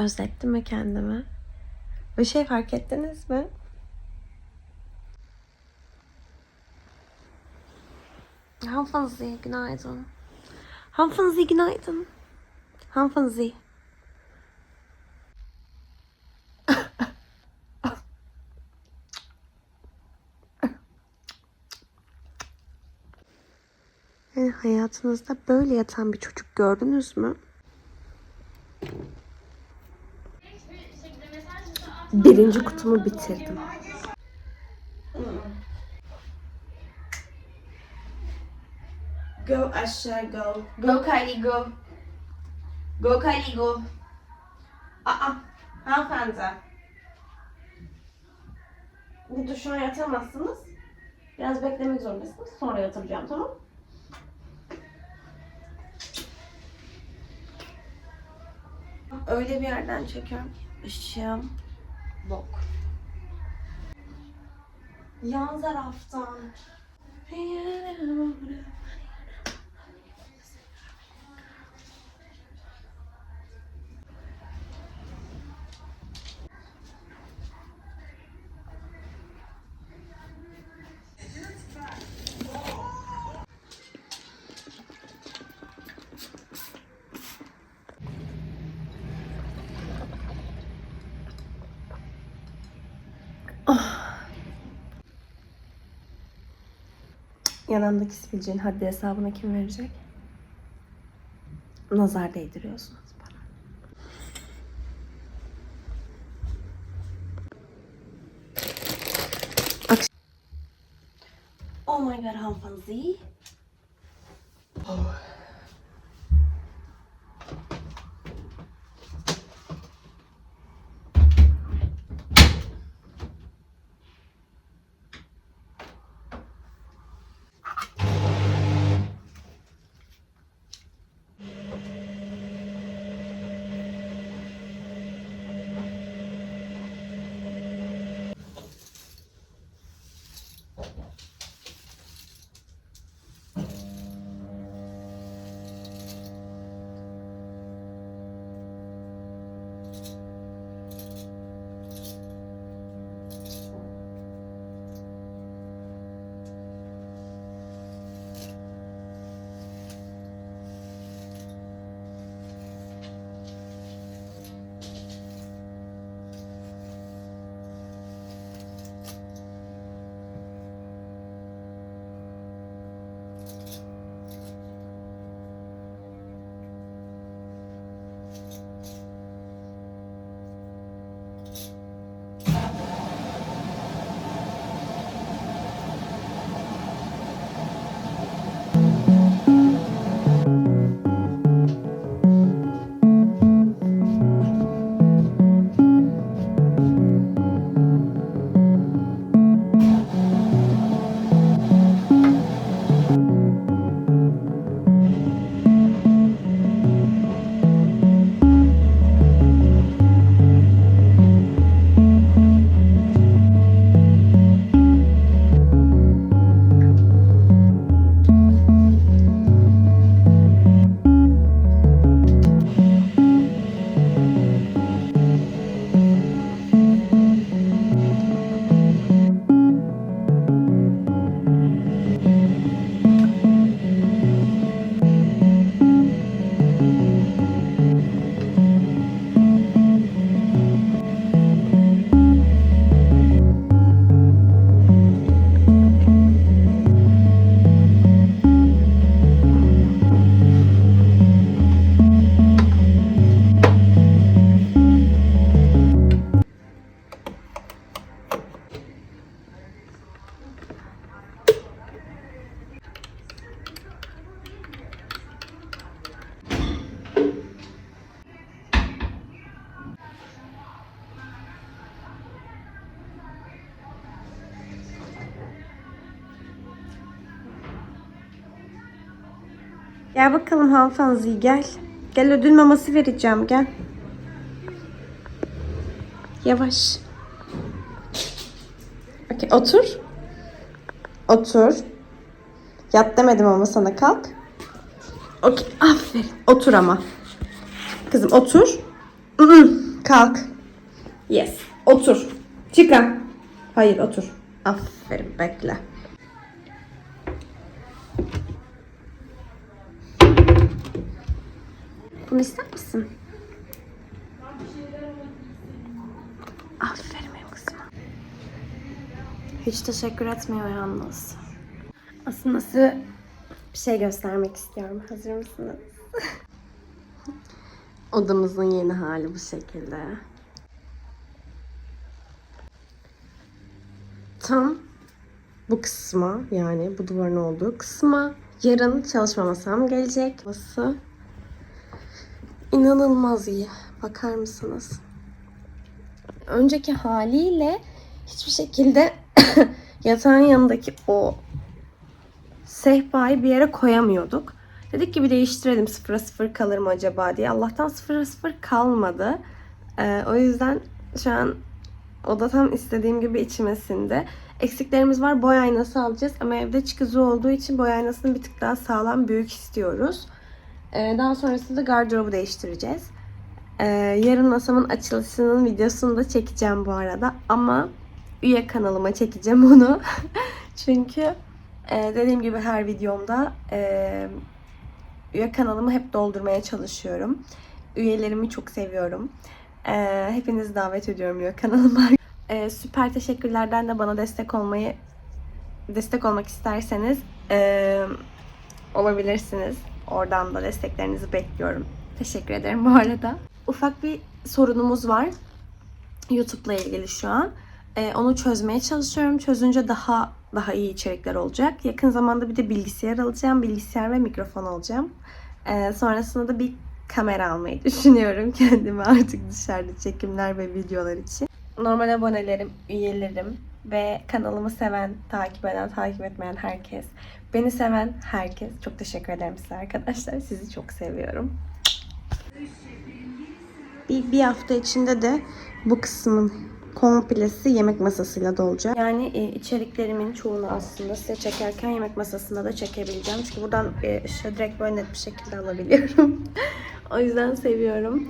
Özlettim mi kendimi? Bir şey fark ettiniz mi? Hanımefendi günaydın. Hanımefendi günaydın. Hanımefendi. Yani hayatınızda böyle yatan bir çocuk gördünüz mü? Birinci kutumu bitirdim. Go aşağı go. Go Kylie go. Go Kylie go. Aa hanımefendi. Burada şu an yatamazsınız. Biraz beklemek zorundasınız. Sonra yatıracağım tamam Öyle bir yerden çekiyorum. Işığım bok. Yan taraftan. Yanımdaki sivilcenin haddi hesabını kim verecek? Nazar değdiriyorsunuz bana. Akş- Oh my god hanımefendi. Gel bakalım hanımefendi gel. Gel ödül maması vereceğim gel. Yavaş. Okey otur. Otur. Yat demedim ama sana kalk. Okey aferin. Otur ama. Kızım otur. Kalk. Yes. Otur. Çıkın. Hayır otur. Aferin bekle. Bunu ister misin? Aferin benim kızıma. Hiç teşekkür etmiyor yalnız. Aslında size bir şey göstermek istiyorum. Hazır mısınız? Odamızın yeni hali bu şekilde. Tam bu kısma yani bu duvarın olduğu kısma yarın çalışma masam gelecek. Burası inanılmaz iyi. Bakar mısınız? Önceki haliyle hiçbir şekilde yatağın yanındaki o sehpayı bir yere koyamıyorduk. Dedik ki bir değiştirelim sıfıra sıfır kalır mı acaba diye. Allah'tan sıfıra sıfır kalmadı. Ee, o yüzden şu an oda tam istediğim gibi içime sindi. Eksiklerimiz var. Boy aynası alacağız ama evde çıkızı olduğu için boy aynasını bir tık daha sağlam büyük istiyoruz. Ee, daha sonrasında gardırobu değiştireceğiz. Ee, yarın masamın açılışının videosunu da çekeceğim bu arada. Ama üye kanalıma çekeceğim onu. Çünkü e, dediğim gibi her videomda e, üye kanalımı hep doldurmaya çalışıyorum. Üyelerimi çok seviyorum. E, hepinizi davet ediyorum üye kanalıma. E, süper teşekkürlerden de bana destek olmayı destek olmak isterseniz olabilirsiniz. Oradan da desteklerinizi bekliyorum. Teşekkür ederim bu arada. Ufak bir sorunumuz var. YouTube'la ilgili şu an. Ee, onu çözmeye çalışıyorum. Çözünce daha daha iyi içerikler olacak. Yakın zamanda bir de bilgisayar alacağım. Bilgisayar ve mikrofon alacağım. Ee, sonrasında da bir kamera almayı düşünüyorum kendime artık dışarıda çekimler ve videolar için. Normal abonelerim, üyelerim ve kanalımı seven, takip eden, takip etmeyen herkes, beni seven herkes çok teşekkür ederim size arkadaşlar. Sizi çok seviyorum. Bir, bir hafta içinde de bu kısmın komplesi yemek masasıyla dolacak. Yani e, içeriklerimin çoğunu aslında size çekerken yemek masasında da çekebileceğim. Çünkü buradan e, ışığı direkt böyle net bir şekilde alabiliyorum. o yüzden seviyorum.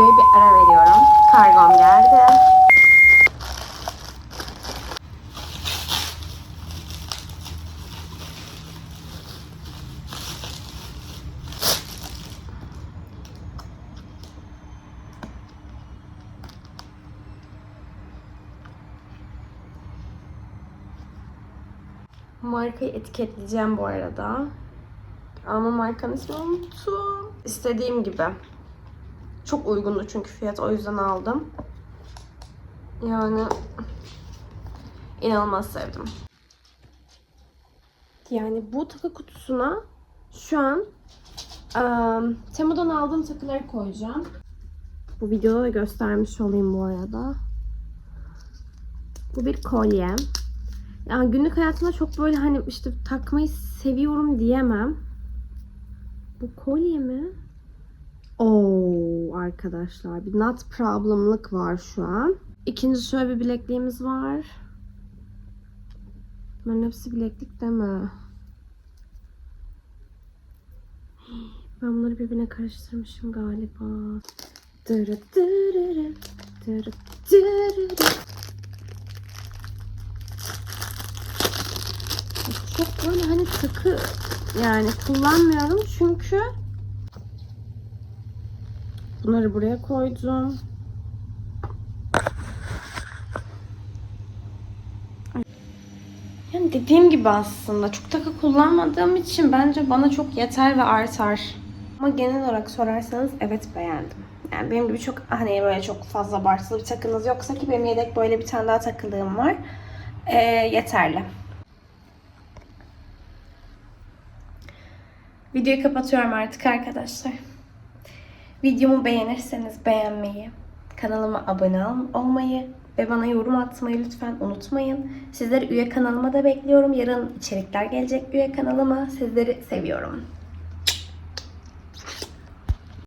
Videoya bir ara veriyorum. Kargom geldi. Markayı etiketleyeceğim bu arada. Ama markanın ismini unuttum. İstediğim gibi. Çok uygundu çünkü fiyat o yüzden aldım. Yani inanılmaz sevdim. Yani bu takı kutusuna şu an eee Temu'dan aldığım takıları koyacağım. Bu videoda da göstermiş olayım bu arada. Bu bir kolye. Yani günlük hayatımda çok böyle hani işte takmayı seviyorum diyemem. Bu kolye mi? Oo arkadaşlar bir not problem'lık var şu an. İkinci şöyle bir bilekliğimiz var. Bunların hepsi bileklik mi? Ben bunları birbirine karıştırmışım galiba. Dırı dırırı, dırı dırırı. Çok böyle hani takı Yani kullanmıyorum çünkü bunları buraya koydum. Yani dediğim gibi aslında çok takı kullanmadığım için bence bana çok yeter ve artar. Ama genel olarak sorarsanız evet beğendim. Yani benim gibi çok hani böyle çok fazla abartılı bir takınız yoksa ki benim yedek böyle bir tane daha takılığım var. Ee, yeterli. Videoyu kapatıyorum artık arkadaşlar. Videomu beğenirseniz beğenmeyi, kanalıma abone ol- olmayı ve bana yorum atmayı lütfen unutmayın. Sizleri üye kanalıma da bekliyorum. Yarın içerikler gelecek üye kanalıma. Sizleri seviyorum.